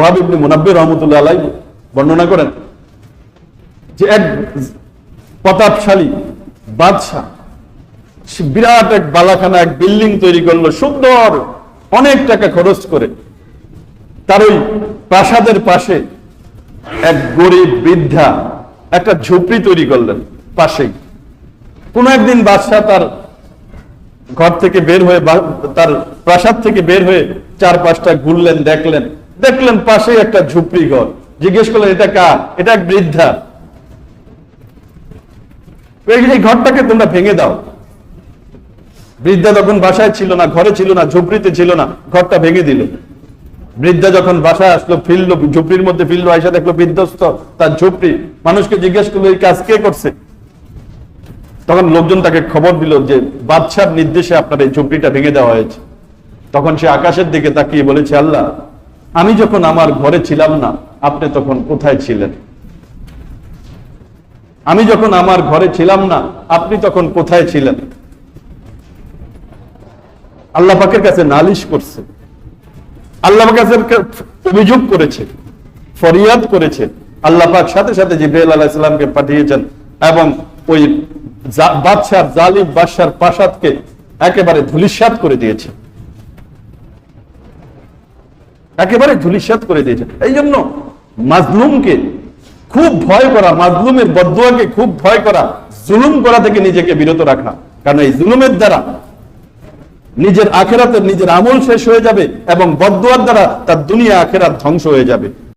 ওহাব ইবনে মুনাব্বির রহমতুল্লাহ আলাই বর্ণনা করেন যে এক প্রতাপশালী বাদশাহ বিরাট এক বালাখানা, এক বিল্ডিং তৈরি করল, সুন্দর অনেক টাকা খরচ করে। তার ওই প্রাসাদের পাশে এক গরিব বৃদ্ধা একটা ঝুপড়ি তৈরি করলেন পাশেই। কোন একদিন বাদশাহ তার ঘর থেকে বের হয়ে তার প্রাসাদ থেকে বের হয়ে চার পাঁচটা ঘুরলেন, দেখলেন। দেখলেন পাশেই একটা ঝুপড়ি ঘর। জিজ্ঞেস করলেন, এটা কার? এটা এক বৃদ্ধা। এই ঘরটাকে তোমরা ভেঙে দাও। বৃদ্ধা তখন বাসায় ছিল না, ঘরে ছিল না, ঝুপড়িতে ছিল না, ঘরটা ভেঙে দিল। বৃদ্ধা যখন বাসায় আসলো, ফিরলো, ঝুপড়ির মধ্যে ফিরলো আয়সা দেখল বিধ্বস্ত তার ঝুপড়ি। মানুষকে জিজ্ঞেস করল, এই কাজ কে করছে? তখন লোকজন তাকে খবর দিল যে, বাদশার নির্দেশে আপনার এই ঝুপড়িটা ভেঙে দেওয়া হয়েছে। তখন সে আকাশের দিকে তাকিয়ে বলেছে, আল্লাহ আমি যখন আমার ঘরে ছিলাম না, আপনি তখন কোথায় ছিলেন? আমি যখন আমার ঘরে ছিলাম না, আপনি তখন কোথায় ছিলেন? আল্লাহ পাকের কাছে নালিশ করছে। আল্লাহ কাছে অভিযোগ করেছে, ফরিয়াদ করেছে। আল্লাহ পাক সাথে সাথে জিব্রাইল আলাইহিস সালামকে পাঠিয়েছেন এবং ওই বাদশার জালিম বাদশার প্রাসাদকে একেবারে ধুলিস্বাত করে দিয়েছে। একেবারে ধুলিশ্বাত করে দিয়েছে। এই জন্য মাজলুমকে খুব ভয় করা, মাজলুমের বদুয়াকে খুব ভয় করা, জুলুম করা থেকে নিজেকে বিরত রাখা। কারণ এই জুলুমের দ্বারা নিজের আখেরাতের নিজের আমল শেষ হয়ে যাবে এবং বদুয়ার দ্বারা তার দুনিয়া আখেরাত ধ্বংস হয়ে যাবে।